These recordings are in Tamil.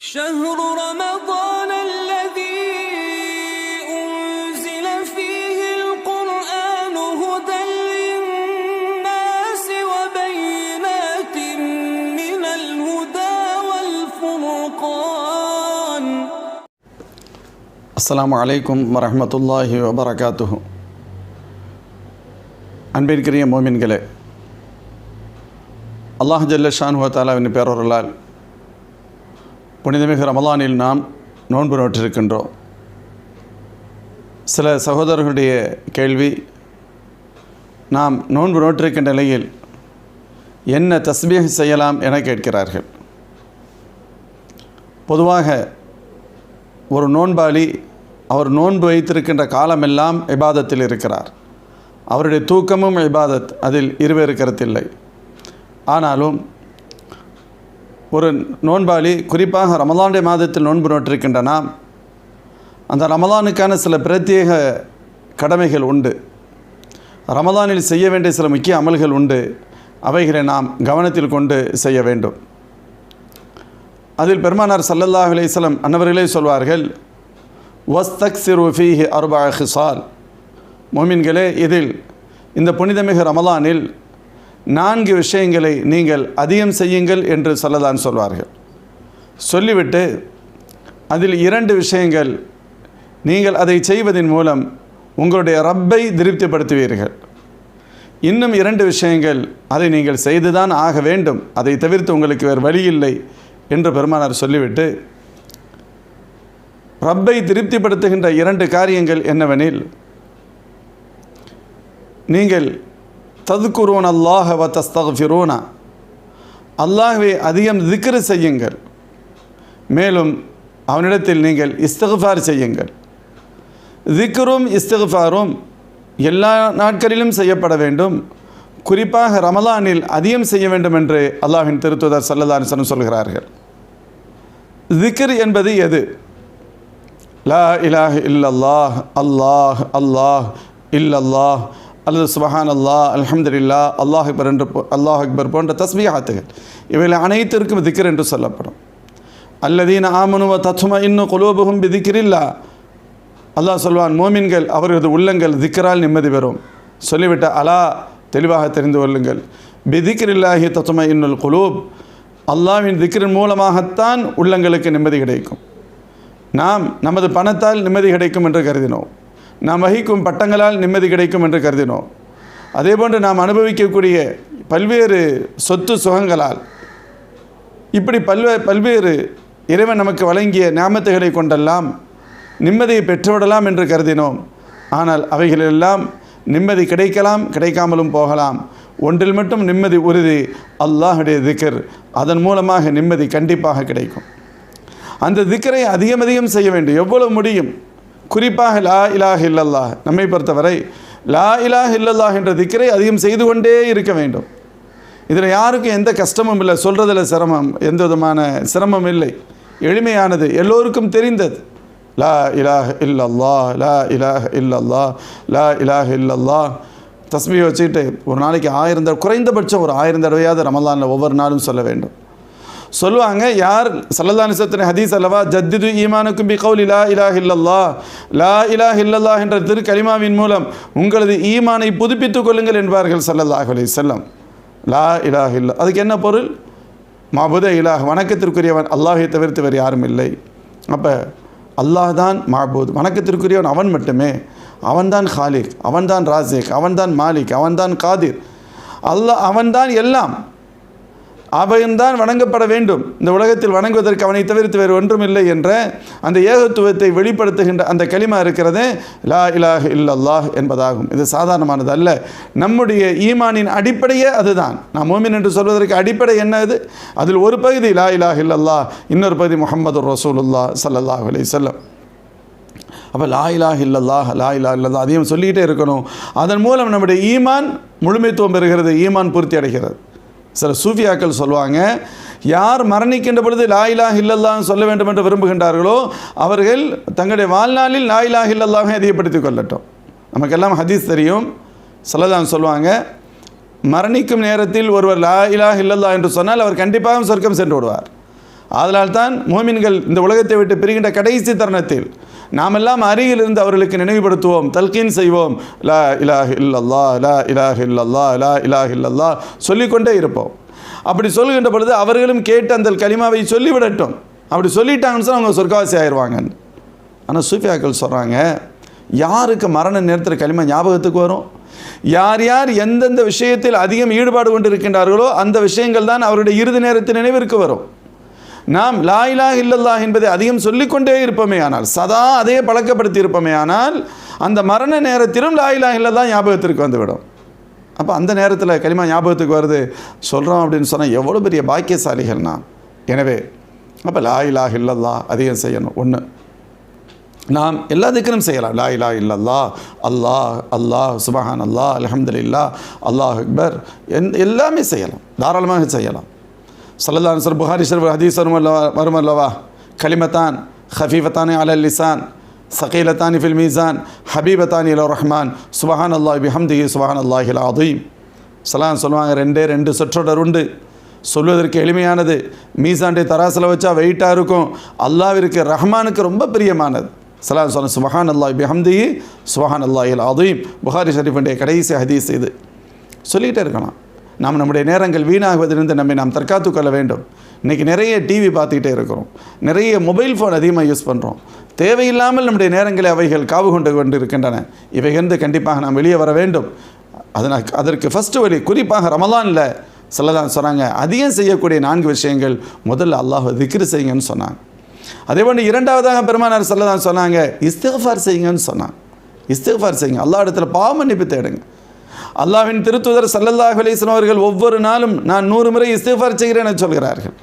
شهر رمضان الذي أنزل فيه القرآن هدى للناس وبينات من الهدى والفرقان அஸ்ஸலாமு அலைக்கும் வரஹ்மத்துல்லாஹி வபரகாத்துஹு அன்பிற்கிரிய மோமின்களே அல்லாஹ் ஜல்ல ஷானுவ தாலாவின் பேரொருளால் புனிதமிகு ரமலானில் நாம் நோன்பு நோற்றிருக்கின்றோம் சில சகோதரர்களுடைய கேள்வி நாம் நோன்பு நோற்றிருக்கின்ற நிலையில் என்ன தஸ்மீக செய்யலாம் என கேட்கிறார்கள். பொதுவாக ஒரு நோன்பாளி அவர் நோன்பு வைத்திருக்கின்ற காலமெல்லாம் இபாதத்தில் இருக்கிறார். அவருடைய தூக்கமும் இபாதத் அதில் இருவேறு கருத்தில்லை ஆனாலும் ஒரு நோன்பாளி குறிப்பாக ரமலானுடைய மாதத்தில் நோன்பு நோட்டிருக்கின்ற நாம் அந்த ரமலானுக்கான சில பிரத்யேக கடமைகள் உண்டு. ரமலானில் செய்ய வேண்டிய சில முக்கிய அமல்கள் உண்டு. அவைகளை நாம் கவனத்தில் கொண்டு செய்ய வேண்டும். அதில் பெருமானார் சல்லல்லாஹ் அலைஹிஸ்ஸலாம் அன்னவர்களே சொல்வார்கள் வஸ்தக் சிறுஃபீஹி அர்பா ஹிசால் மோமின்களே இதில் இந்த புனிதமிகு ரமலானில் நான்கு விஷயங்களை நீங்கள் அதிகம் செய்யுங்கள் என்று சொல்லதான் சொல்வார்கள். சொல்லிவிட்டு அதில் இரண்டு விஷயங்கள் நீங்கள் அதை செய்வதன் மூலம் உங்களுடைய ரப்பை திருப்திப்படுத்துவீர்கள். இன்னும் இரண்டு விஷயங்கள் அதை நீங்கள் செய்துதான் ஆக வேண்டும் அதை தவிர்த்து உங்களுக்கு வேறு வழி இல்லை என்று பெருமானார் சொல்லிவிட்டு ரப்பை திருப்திப்படுத்துகின்ற இரண்டு காரியங்கள் என்னவெனில் நீங்கள் ததுக்குருவன் அல்லாஹ வ தஸ்தஃபிரோனா அல்லாஹ்வை அதிகம் திக்ரு செய்யுங்கள். மேலும் அவனிடத்தில் நீங்கள் இஸ்தகுஃபார் செய்யுங்கள். திக்ரும் இஸ்தகுஃபாரும் எல்லா நாட்களிலும் செய்யப்பட வேண்டும். குறிப்பாக ரமலானில் அதிகம் செய்ய வேண்டும் என்று அல்லாஹின் திருத்துதர் சல்லல்லாஹன் சொல்கிறார்கள். திக்ர் என்பது எது? லா இலாஹ் இல்லல்லாஹ் அல்லாஹ் அல்லாஹ் இல்லல்லாஹ் அல்லது சுபஹான் அல்லாஹ் அலமதுல்லா அல்லாஹ் அக்பர் என்று போ- அல்லாஹ் அக்பர் போன்ற தஸ்பீஹாத்துகள். இவைகள் அனைத்திற்கும் திக்ர் என்று சொல்லப்படும். அல்லதீன் ஆமனுவ தத்தும இன்னும் குலூபுகும் பிதிக்கிறில்லா அல்லாஹ் சொல்வான் மோமின்கள் அவர்களது உள்ளங்கள் திக்கரால் நிம்மதி பெறும். சொல்லிவிட்ட அலா தெளிவாக தெரிந்து கொள்ளுங்கள். பிதிக்கிரில்லாஹி தத்தும இன்னுல் குலூப். அல்லாவின் திக்ரின் மூலமாகத்தான் உள்ளங்களுக்கு நிம்மதி கிடைக்கும். நாம் நமது பணத்தால் நிம்மதி கிடைக்கும் என்று கருதினோம். நாம் வகிக்கும் பட்டங்களால் நிம்மதி கிடைக்கும் என்று கருதினோம். அதேபோன்று நாம் அனுபவிக்கக்கூடிய பல்வேறு சொத்து சுகங்களால் இப்படி பல்வே பல்வேறு இறைவன் நமக்கு வழங்கிய ஞாபகத்துகளை கொண்டெல்லாம் நிம்மதியை பெற்றுவிடலாம் என்று கருதினோம். ஆனால் அவைகளெல்லாம் நிம்மதி கிடைக்கலாம் கிடைக்காமலும் போகலாம். ஒன்றில் மட்டும் நிம்மதி உறுதி அல்லாஹுடைய திக்கர் அதன் மூலமாக நிம்மதி கண்டிப்பாக கிடைக்கும். அந்த திக்கரை அதிகம் அதிகம் செய்ய வேண்டும். எவ்வளவு முடியும்? குறிப்பாக லா இலாஹ் இல்லல்லாஹ் நம்மை பொறுத்தவரை லா இலாஹ் இல்லல்லாஹ் என்ற திக்கரை அதிகம் செய்து கொண்டே இருக்க வேண்டும். இதில் யாருக்கும் எந்த கஷ்டமும் இல்லை சொல்கிறதில் சிரமம் எந்த விதமான சிரமம் இல்லை. எளிமையானது எல்லோருக்கும் தெரிந்தது. லா இலாஹ இல்லல்லா லா இலாஹ இல்லல்லா லா இலாஹ இல்லல்லா தஸ்மியை வச்சுக்கிட்டு ஒரு நாளைக்கு ஆயிரம் தடவை குறைந்தபட்சம் ஒரு ஆயிரம் தடவையாவது ரமலானில் ஒவ்வொரு நாளும் சொல்ல வேண்டும். சொல்லுவாங்க யார் சல்லல்லானிசத்தின் ஹதீஸ் அல்லவா? ஜத்திது ஈமானுக்கும் பி கவுல் லா இலா இல்லல்லா லா இலா இல்லல்லா என்ற திரு கலிமாவின் மூலம் உங்களது ஈமானை புதுப்பித்துக் கொள்ளுங்கள் என்பார்கள் சல்லல்லாஹ் அலி செல்லம் லா இலாஹ் இல்லா அதுக்கு என்ன பொருள்? மாபுத இலாஹ் வணக்கத்திற்குரியவன் அல்லாஹை தவிர்த்து வேறு யாரும் இல்லை. அப்போ அல்லாஹ் தான் மாபூத் வணக்கத்திற்குரியவன் அவன் மட்டுமே. அவன்தான் ஹாலிக் அவன்தான் ராசிக் அவன்தான் மாலிக் அவன்தான் காதிர். அல்லாஹ் அவன்தான் எல்லாம். அவன்தான் வணங்கப்பட வேண்டும். இந்த உலகத்தில் வணங்குவதற்கு அவனை தவிர்த்து வேறு ஒன்றும் இல்லை என்ற அந்த ஏகத்துவத்தை வெளிப்படுத்துகின்ற அந்த களிமா இருக்கிறதே. லா இலாஹ் இல்லல்லாஹ் என்பதாகும். இது சாதாரணமானது அல்ல. நம்முடைய ஈமானின் அடிப்படையே அதுதான். நாம் மோமின் என்று சொல்வதற்கு அடிப்படை என்னது அதில் ஒரு பகுதி லா இலாஹ் இல்லல்லாஹ் இன்னொரு பகுதி முகமது ரசூலுல்லா ஸல்லல்லாஹு அலி செல்லம் அப்போ லா இலாஹ் இல்லல்லாஹ் லா இலா இல்லல்லா அதையும் சொல்லிக்கிட்டே இருக்கணும். அதன் மூலம் நம்முடைய ஈமான் முழுமைத்துவம் பெறுகிறது ஈமான் பூர்த்தி அடைகிறது. சில சூஃபியாக்கள் சொல்லுவாங்க யார் மரணிக்கின்ற பொழுது லா ஹில்லல்லான்னு சொல்ல வேண்டும் என்று விரும்புகின்றார்களோ அவர்கள் தங்களுடைய வாழ்நாளில் லா இலாஹ் அதிகப்படுத்திக் கொள்ளட்டும். நமக்கெல்லாம் ஹதீஸ் தெரியும். சொல்லதான் சொல்லுவாங்க மரணிக்கும் நேரத்தில் ஒருவர் லா இலாஹ் என்று சொன்னால் அவர் கண்டிப்பாக சொர்க்கம் சென்று விடுவார். அதனால்தான் மோமின்கள் இந்த உலகத்தை விட்டு பிரிகின்ற கடைசி தருணத்தில் நாமெல்லாம் அருகில் இருந்து அவர்களுக்கு நினைவுபடுத்துவோம் தல்கீன் செய்வோம். லா இலாஹ் இல்லல்லா லா இலாஹ் இல்லல்லா லா இலாஹ் இல்லல்லா சொல்லிக்கொண்டே இருப்போம். அப்படி சொல்லுகின்ற பொழுது அவர்களும் கேட்டு அந்த கலிமாவை சொல்லிவிடட்டும். அப்படி சொல்லிட்டாங்கன்னு சொன்னால் அவங்க சொர்க்கவாசி ஆயிடுவாங்க ஆனால் சூஃபியாக்கள் சொல்கிறாங்க யாருக்கு மரண நேரத்தில் களிமா ஞாபகத்துக்கு வரும்? யார் யார் எந்தெந்த விஷயத்தில் அதிகம் ஈடுபாடு கொண்டு இருக்கின்றார்களோ அந்த விஷயங்கள் தான் அவருடைய இறுதி நேரத்தில் நினைவிற்கு வரும். நாம் லாயிலா இல்லல்லா என்பதை அதிகம் சொல்லிக்கொண்டே இருப்போமே ஆனால் சதா அதையே பழக்கப்படுத்தி இருப்போமே ஆனால் அந்த மரண நேரத்திலும் லாயிலா இல்லல்லா ஞாபகத்திற்கு வந்துவிடும். அப்போ அந்த நேரத்தில் களிமா ஞாபகத்துக்கு வருது சொல்கிறோம் அப்படின்னு சொன்னால் எவ்வளோ பெரிய பாக்கியசாலிகள்னா எனவே அப்போ லா இல்லல்லா அதிகம் செய்யணும். ஒன்று நாம் எல்லா திக்கனும் செய்யலாம். லா இலா இல்லல்லா அல்லாஹ் அல்லாஹ் சுபஹான் அல்லாஹ் அலமதுல்லா அல்லாஹ் அக்பர் என் எல்லாமே செய்யலாம். தாராளமாக செய்யலாம். சல்லல்லாஹு சார் புகாரி ஷரீஃப் ஹதீஸ் வரும் அல்லவா வரும் அல்லவா கலிமத்தான் ஹஃபீஃபத்தானி அலல் லிசான் சகீலத்தானி ஃபில் மீசான் ஹபீபத்தானி அலோ ரஹ்மான் சுபஹான் அல்லாஹ் பிஹம்திஹி சுபஹான் அல்லாஹில் அதீம் சலாம் சொல்லுவாங்க ரெண்டே ரெண்டு சொற்றொடர் உண்டு சொல்வதற்கு எளிமையானது மீசாண்டை தராசில் வச்சா வெயிட்டாக இருக்கும் அல்லாவிற்கு ரஹ்மானுக்கு ரொம்ப பிரியமானது சலாம் சொன்ன சுபஹான் அல்லாஹ் பிஹம்தி சுபஹான் அல்லாஹில் அதீம் புகாரி ஷரீஃபுடைய கடைசி ஹதீஸ் இது சொல்லிகிட்டே இருக்கலாம் நாம் நம்முடைய நேரங்கள் வீணாகுவதிலிருந்து நம்மை நாம் தற்காத்து கொள்ள வேண்டும். இன்றைக்கி நிறைய டிவி பார்த்துக்கிட்டே இருக்கிறோம். நிறைய மொபைல் ஃபோன் அதிகமாக யூஸ் பண்ணுறோம் தேவையில்லாமல் நம்முடைய நேரங்களை அவைகள் காவு கொண்டு கொண்டு இருக்கின்றன இவைகிருந்து கண்டிப்பாக நாம் வெளியே வர வேண்டும். அதனால் அதற்கு ஃபஸ்ட்டு வழி குறிப்பாக ரமலானில் சிலதான் சொன்னாங்க. அதிகம் செய்யக்கூடிய நான்கு விஷயங்கள் முதல்ல அல்லாஹ் திக்ரு செய்யுங்கன்னு சொன்னாங்க அதே போன்று இரண்டாவதாக பெருமானார் சொல்லதான் சொன்னாங்க இஸ்திஃபார் செய்யுங்கன்னு சொன்னாங்க இஸ்திஃபார் செய்யுங்க. அல்லா இடத்துல பாவ மன்னிப்பு தேடுங்க. அல்லாஹ்வின் திருத்துதர் சல்லல்லாஹ் அலிஸ்லாம் அவர்கள் ஒவ்வொரு நாளும் நான் நூறு முறை இஸ்திஃபார் செய்கிறேன் என சொல்கிறார்கள்.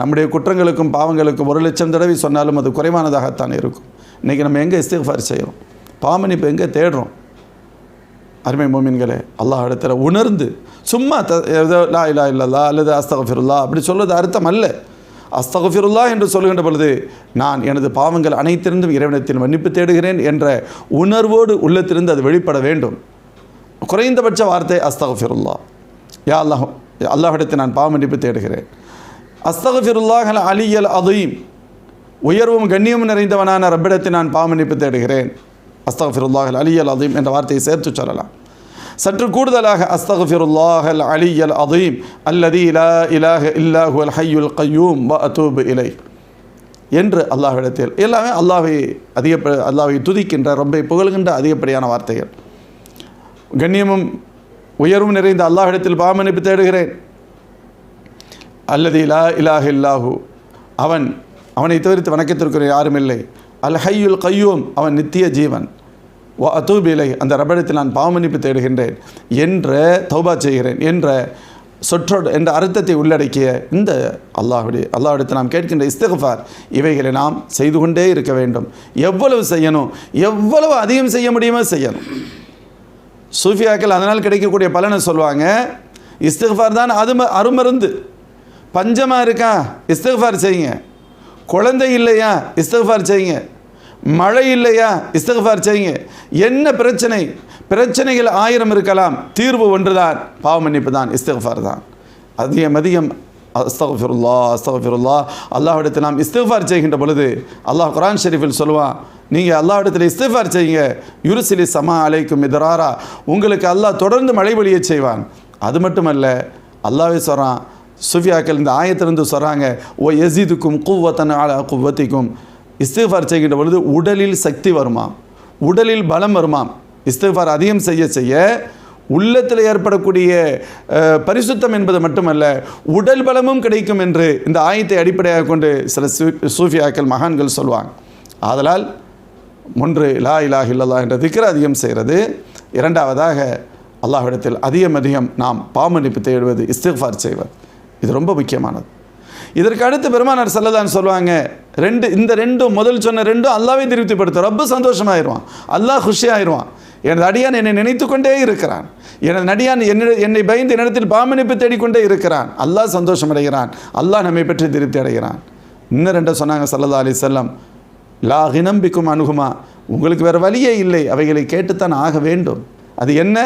நம்முடைய குற்றங்களுக்கும் பாவங்களுக்கும் ஒரு லட்சம் தடவை சொன்னாலும் அது குறைவானதாகத்தான் இருக்கும். இன்றைக்கி நம்ம எங்கே இஸ்திஃபார் செய்கிறோம் பாமனிப்பு எங்கே தேடுறோம்? அருமை மோமின்களே அல்லாஹ் இடத்துல உணர்ந்து சும்மா த ஏதோ லா இல்லா இல்லல்லா அல்லது அஸ்தகஃபிருல்லா அப்படி சொல்வது அர்த்தம் அல்ல. அஸ்தகஃபிருல்லா என்று சொல்லுகின்ற பொழுது நான் எனது பாவங்கள் அனைத்திருந்தும் இறைவனத்தில் மன்னிப்பு தேடுகிறேன் என்ற உணர்வோடு உள்ளத்திலிருந்து அது வெளிப்பட வேண்டும். குறைந்தபட்ச வார்த்தை அஸ்தகஃபிருல்லா. யா அல்லாஹ் அல்லாஹிடத்தை நான் பாவமன்னிப்பு தேடுகிறேன். அஸ்தகஃபிருல்லாஹ் அலியல் அதீம். உயர்வும் கண்ணியமும் நிறைந்தவனான ரப்பிடத்தை நான் பாவமன்னிப்பு தேடுகிறேன். அஸ்தகஃபிருல்லாஹ் அலியல் அதீம் என்ற வார்த்தையை சேர்த்து சொல்லலாம். சற்று கூடுதலாக அஸ்தகஃபிருல்லாஹ் அலியல் அதீம். அல்லதி இலா இலாஹ இல்லாஹு அல் ஹையுல் கையூம் வ அதூபு இலை என்று அல்லாஹ்விடத்தில் எல்லாமே அல்லாஹை அதிகப்ப அல்லாஹை துதிக்கின்ற ரொம்ப புகழ்கின்ற அதிகப்படியான வார்த்தைகள். கண்ணியமும் உயர்வும் நிறைந்த அல்லாஹிடத்தில் பாவமன்னிப்பு தேடுகிறேன். அல்லது இலா இலாஹ இல்லாஹு. அவன் அவனை தவிர்த்து வணக்கத்திற்குரிய யாரும் இல்லை அல் ஹையுல் கையூம் அவன் நித்திய ஜீவன். வ அத்தூபிலை அந்த ரபடத்தில் நான் பாவமன்னிப்பு தேடுகின்றேன் என்ற தௌபா செய்கிறேன் என்ற சொற்றொடு என்ற அர்த்தத்தை உள்ளடக்கிய இந்த அல்லாஹுடைய அல்லாஹிடத்தில் நாம் கேட்கின்ற இஸ்தகஃபார் இவைகளை நாம் செய்து கொண்டே இருக்க வேண்டும். எவ்வளவு செய்யணும் எவ்வளவு அதிகம் செய்ய முடியுமோ செய்யணும். சூஃபியாக்கள் அதனால் கிடைக்கக்கூடிய பலனை சொல்லுவாங்க. இஸ்திஃபார் தான் அது அருமருந்து. பஞ்சமாக இருக்கா? இஸ்திஃபார் செய்யுங்க. குழந்தை இல்லையா? இஸ்திஃபார் செய்யுங்க. மழை இல்லையா? இஸ்திஃபார் செய்யுங்க. என்ன பிரச்சனை? பிரச்சனைகள் ஆயிரம் இருக்கலாம். தீர்வு ஒன்றுதான். பாவமன்னிப்பு தான் இஸ்திஃபார் தான். அதிகம் அதிகம் அஸ்தகஃபிருல்லா அஸ்தகஃபிருல்லா அல்லாஹ்விடத்தில் நாம் இஸ்திஃபார் செய்கின்ற பொழுது அல்லாஹ் குரான் ஷெரீஃபில் சொல்லுவான் நீங்கள் அல்லாஹிடத்தில் இஸ்திஃபார் செய்யுங்க. யுருசிலி சமா அலைக்கும் இதராரா உங்களுக்கு அல்லாஹ் தொடர்ந்து மழை பொழிய செய்வான். அது மட்டுமல்ல அல்லாவே சொல்கிறான் சுஃபியாக்கள் இந்த ஆயத்திலிருந்து சொல்கிறாங்க ஓ எசிதுக்கும் குவத்தன் ஆல குவத்திக்கும் இஸ்திஃபார் செய்கின்ற பொழுது உடலில் சக்தி வருமாம். உடலில் பலம் வருமாம். இஸ்திஃபார் அதிகம் செய்ய செய்ய உள்ளத்தில் ஏற்படக்கூடிய பரிசுத்தம் என்பது மட்டுமல்ல உடல் பலமும் கிடைக்கும் என்று இந்த ஆயத்தை அடிப்படையாக கொண்டு சில சூ- சூஃபியாக்கள் மகான்கள் சொல்லுவாங்க ஆதலால் ஒன்று லா இலா இல்லல்லா என்ற திக்ர அதிகம் செய்கிறது. இரண்டாவதாக அல்லாஹ்விடத்தில் அதிகம் அதிகம் நாம் பாமன்னிப்பு தேடுவது இஸ்திஃபார் செய்வது. இது ரொம்ப முக்கியமானது. இதற்கு அடுத்து பெருமானார் செல்லதான் சொல்லுவாங்க ரெண்டு இந்த ரெண்டும் முதல் சொன்ன ரெண்டும் அல்லாவே திருப்திப்படுத்தும். ரொம்ப சந்தோஷமாயிருவான். அல்லாஹ் குஷியாயிருவான். எனது அடியான் என்னை நினைத்து கொண்டே இருக்கிறான். எனது நடியான் என்னை என்னை பயந்து என்னிடத்தில் பாமணிப்பு தேடிக்கொண்டே இருக்கிறான். அல்லாஹ் சந்தோஷம் அடைகிறான் அல்லாஹ் நம்மை பற்றி திருப்தி அடைகிறான். இன்னும் ரெண்டை சொன்னாங்க சல்லல்லா அலி செல்லம் லா ஹினம்பிக்கும் அணுகுமா உங்களுக்கு வேறு வழியே இல்லை. அவைகளை கேட்டுத்தான் ஆக வேண்டும். அது என்ன?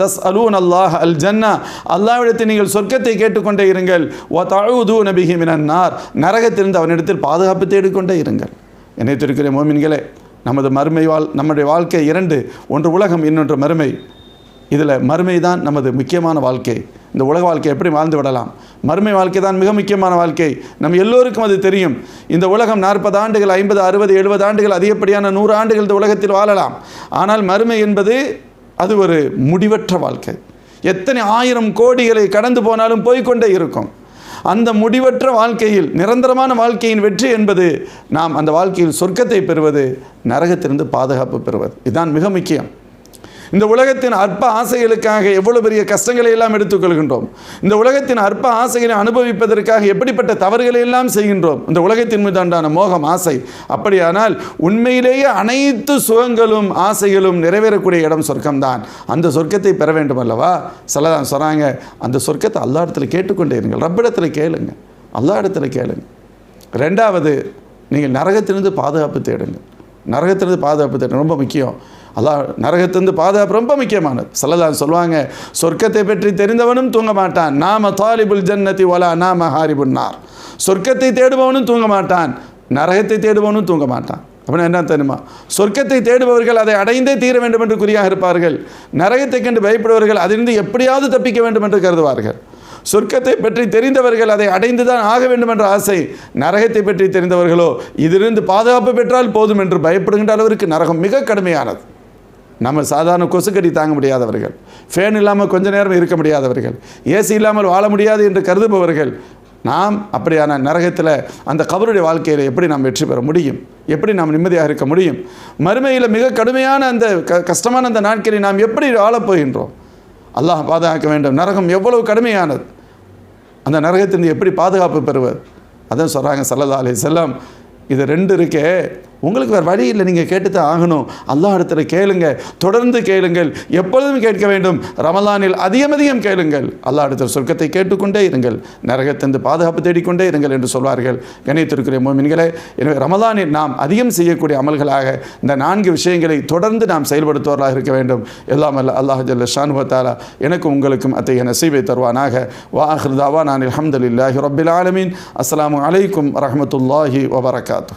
தஸ் அலூன் அல்லாஹ் அல் ஜன்னா அல்லாவிடத்தில் நீங்கள் சொர்க்கத்தை கேட்டுக்கொண்டே இருங்கள். ஓ தழுது நபிஹி மினன்னார் நரகத்திலிருந்து அவனிடத்தில் பாதுகாப்பு தேடிக்கொண்டே இருங்கள். என்னை திருக்கிற மோமின்களே. நமது மறுமை வாழ் நம்முடைய வாழ்க்கை இரண்டு ஒன்று உலகம் இன்னொன்று மறுமை. இதில் மறுமை தான் நமது முக்கியமான வாழ்க்கை. இந்த உலக வாழ்க்கை எப்படி வாழ்ந்து விடலாம்? மறுமை வாழ்க்கை தான் மிக முக்கியமான வாழ்க்கை. நம் எல்லோருக்கும் அது தெரியும். இந்த உலகம் நாற்பது ஆண்டுகள் ஐம்பது அறுபது எழுபது ஆண்டுகள் அதிகப்படியான நூறு ஆண்டுகள் இந்த உலகத்தில் வாழலாம். ஆனால் மறுமை என்பது அது ஒரு முடிவற்ற வாழ்க்கை. எத்தனை ஆயிரம் கோடிகளை கடந்து போனாலும் போய்க்கொண்டே இருக்கும். அந்த முடிவற்ற வாழ்க்கையில் நிரந்தரமான வாழ்க்கையின் வெற்றி என்பது நாம் அந்த வாழ்க்கையில் சொர்க்கத்தை பெறுவது நரகத்திலிருந்து பாதுகாப்பு பெறுவது. இதுதான் மிக முக்கியம். இந்த உலகத்தின் அற்ப ஆசைகளுக்காக எவ்வளவு பெரிய கஷ்டங்களை எல்லாம் எடுத்துக்கொள்கின்றோம். இந்த உலகத்தின் அற்ப ஆசைகளை அனுபவிப்பதற்காக எப்படிப்பட்ட தவறுகளை எல்லாம் செய்கின்றோம். இந்த உலகத்தின் மீதாண்டான மோகம் ஆசை. அப்படியானால் உண்மையிலேயே அனைத்து சுகங்களும் ஆசைகளும் நிறைவேறக்கூடிய இடம் சொர்க்கம்தான். அந்த சொர்க்கத்தை பெற வேண்டும் அல்லவா? சிலதான் சொல்கிறாங்க அந்த சொர்க்கத்தை அல்லா இடத்துல கேட்டுக்கொண்டே இருங்கள். ரப்பிடத்தில் கேளுங்க. அல்லா இடத்துல கேளுங்க. ரெண்டாவது நீங்கள் நரகத்திலிருந்து பாதுகாப்பு தேடுங்க நரகத்திலிருந்து பாதுகாப்பு தேடுங்க ரொம்ப முக்கியம். அல்லாஹ் நரகத்திலிருந்து பாதுகாப்பு ரொம்ப முக்கியமானது. சொல்லலாம் சொல்லுவாங்க சொர்க்கத்தை பற்றி தெரிந்தவனும் தூங்க மாட்டான். நாம தாலிபுல் ஜன்னதி ஒலா நாம ஹாரிபுன்னார் சொர்க்கத்தை தேடுபவனும் தூங்க மாட்டான். நரகத்தை தேடுபவனும் தூங்க மாட்டான். அப்படின்னா என்ன தெரியுமா? சொர்க்கத்தை தேடுபவர்கள் அதை அடைந்தே தீர வேண்டும் என்று குறியாக இருப்பார்கள். நரகத்தை கண்டு பயப்படுவர்கள் அதிலிருந்து எப்படியாவது தப்பிக்க வேண்டும் என்று கருதுவார்கள். சொர்க்கத்தை பற்றி தெரிந்தவர்கள் அதை அடைந்து தான் ஆக வேண்டும் என்ற ஆசை நரகத்தை பற்றி தெரிந்தவர்களோ இதிலிருந்து பாதுகாப்பு பெற்றால் போதும் என்று பயப்படுகின்ற அளவிற்கு நரகம் மிக கடுமையானது. நம்ம சாதாரண கொசுக்கடி தாங்க முடியாதவர்கள். ஃபேன் இல்லாமல் கொஞ்ச நேரம் இருக்க முடியாதவர்கள். ஏசி இல்லாமல் வாழ முடியாது என்று கருதுபவர்கள். நாம் அப்படியான நரகத்தில் அந்த கபருடைய வாழ்க்கையில் எப்படி நாம் வெற்றி பெற முடியும்? எப்படி நாம் நிம்மதியாக இருக்க முடியும்? மறுமையில் மிக கடுமையான அந்த க கஷ்டமான அந்த நாட்களை நாம் எப்படி வாழப்போகின்றோம் அல்லாஹ் பாதுகாக்க வேண்டும். நரகம் எவ்வளவு கடுமையானது. அந்த நரகத்திலிருந்து எப்படி பாதுகாப்பு பெறுவது? அதான் சொல்கிறாங்க சல்லதா அலி செல்லம் இது ரெண்டு இருக்கே. உங்களுக்கு வேறு வழி இல்லை நீங்கள் கேட்டு தான் ஆகணும். அல்லாஹ் இடத்துல கேளுங்க தொடர்ந்து கேளுங்கள் எப்பொழுதும் கேட்க வேண்டும். ரமலானில் அதிகம் அதிகம் கேளுங்கள். அல்லாஹ் இடத்துல சொர்க்கத்தை கேட்டுக்கொண்டே இருங்கள். நரகத்திலிருந்து பாதுகாப்பு தேடிக்கொண்டே இருங்கள் என்று சொல்வார்கள். கணியத்திற்குரிய மோமின்களே எனவே ரமலானில் நாம் அதிகம் செய்யக்கூடிய அமல்களாக இந்த நான்கு விஷயங்களை தொடர்ந்து நாம் செயல்படுத்துவர்களாக இருக்க வேண்டும். எல்லாம் அல்ல அல்லாஹ் ஜல்ல ஷானுவத்தாலா எனக்கும் உங்களுக்கும் அத்தகைய நசீபை தருவானாக. வாஹிருதாவா நான் அலமதுல்லாஹி ரபில் ஆலமீன். அஸ்ஸலாமு அலைக்கும் ரஹமத்துல்லாஹி வபரகாத்து